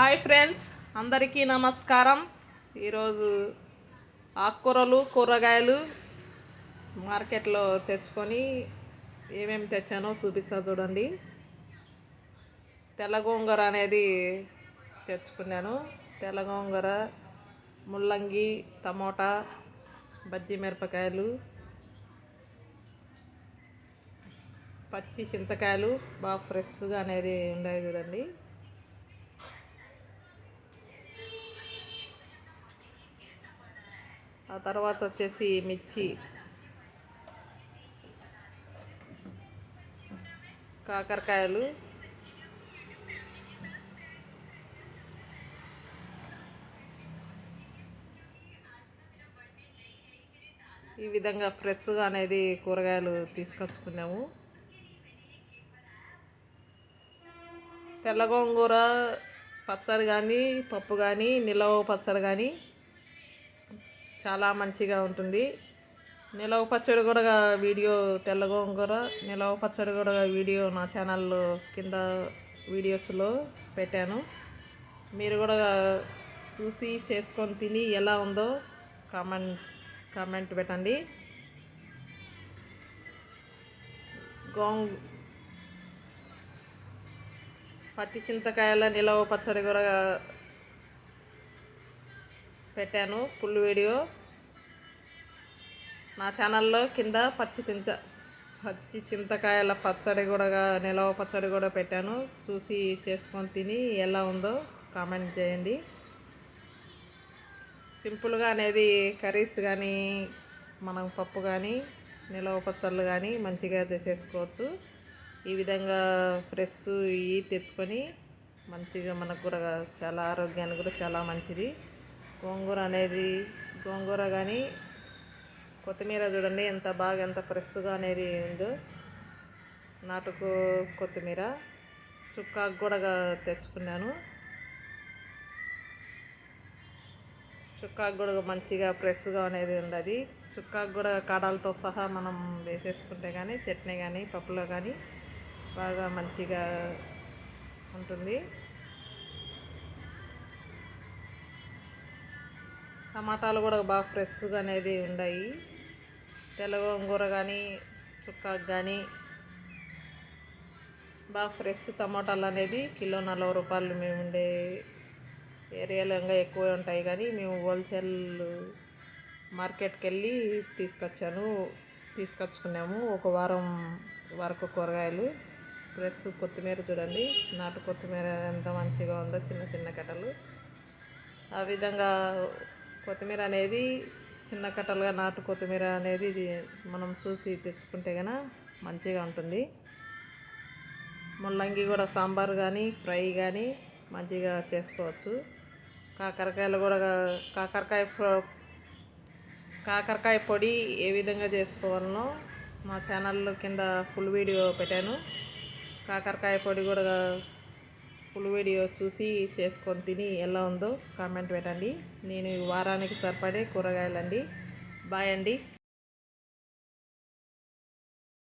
Hi friends అందరికీ నమస్కారం. ఈరోజు ఆకుకూరలు కూరగాయలు మార్కెట్లో తెచ్చుకొని ఏమేమి తెచ్చానో చూపిస్తా చూడండి. తెల్ల గోంగూర అనేది తెచ్చుకున్నాను. తెల్ల గోంగూర ముల్లంగి టమోటా బజ్జి మిరపకాయలు పచ్చి చింతకాయలు బాగా ఫ్రెష్గా అనేది ఉన్నాయి చూడండి. ఆ తర్వాత వచ్చేసి మిర్చి. కాకరకాయలు. ఈ విధంగా ఫ్రెష్గా అనేది కూరగాయలు తీసుకొచ్చుకున్నాము. తెల్ల గోంగూర పచ్చడి కానీ పప్పు కానీ నిలవ పచ్చడి కానీ చాలా మంచిగా ఉంటుంది. నిలవ పచ్చడి కూడా వీడియో తెల్ల గోంగూర నిలవ పచ్చడి కూడా వీడియో నా ఛానల్లో కింద వీడియోస్లో పెట్టాను. మీరు కూడా చూసి చేసుకొని తిని ఎలా ఉందో కామెంట్ కామెంట్ పెట్టండి. గోంగ్ పచ్చి చింతకాయల నిలవ పచ్చడి కూడా పెట్టాను ఫుల్ వీడియో. నా ఛానల్లో కింద పచ్చి చింత పచ్చి చింతకాయల పచ్చడి కూడా నిలవ పచ్చడి కూడా పెట్టాను. చూసి చేసుకొని తిని ఎలా ఉందో కామెంట్ చేయండి. సింపుల్గా అనేది కర్రీస్ కానీ మనం పప్పు కానీ నిలవ పచ్చళ్ళు కానీ మంచిగా చేసుకోవచ్చు. ఈ విధంగా ఫ్రెష్ ఇవి తెచ్చుకొని మంచిగా మనకు కూడా చాలా ఆరోగ్యానికి కూడా చాలా మంచిది. గోంగూర అనేది గోంగూర కానీ కొత్తిమీర చూడండి ఎంత బాగా ఎంత ఫ్రెష్గా అనేది ఉందో. నాటుకు కొత్తిమీర చుక్కాకు కూడా తెచ్చుకున్నాను. చుక్కాకు కూడా మంచిగా ఫ్రెష్గా అనేది ఉండదు. చుక్కాకు కూడా కాడాలతో సహా మనం వేసేసుకుంటే కానీ చట్నీ కానీ పప్పులో కానీ బాగా మంచిగా ఉంటుంది. టమాటాలు కూడా బాగా ఫ్రెష్గా అనేది ఉన్నాయి తెల్ల గోంగూర కానీ చుక్కాకు కానీ బాగా ఫ్రెష్ టమాటాలు అనేది కిలో నలభై రూపాయలు మేము ఉండే ఏరియాలో ఇంకా ఎక్కువ ఉంటాయి. కానీ మేము హోల్సేల్ మార్కెట్కి వెళ్ళి తీసుకొచ్చాను తీసుకొచ్చుకున్నాము. ఒక వారం వరకు కూరగాయలు. ఫ్రెష్ కొత్తిమీర చూడండి. నాటు కొత్తిమీర ఎంత మంచిగా ఉందో చిన్న చిన్న కట్టలు. ఆ విధంగా కొత్తిమీర అనేది చిన్న కట్టలుగా నాటు కొత్తిమీర అనేది మనం చూసి తెచ్చుకుంటే కనుక మంచిగా ఉంటుంది. ముల్లంగి కూడా సాంబార్ కానీ ఫ్రై కానీ మంచిగా చేసుకోవచ్చు. కాకరకాయలు కూడా కాకరకాయ కాకరకాయ పొడి ఏ విధంగా చేసుకోవాలనో మా ఛానల్లో కింద ఫుల్ వీడియో పెట్టాను. కాకరకాయ పొడి కూడా ఫుల్ వీడియో చూసి చేసుకొని తిని ఎలా ఉందో కామెంట్ పెట్టండి. నేను వారానికి సరిపడే కూరగాయలండి. బాయ్ అండి.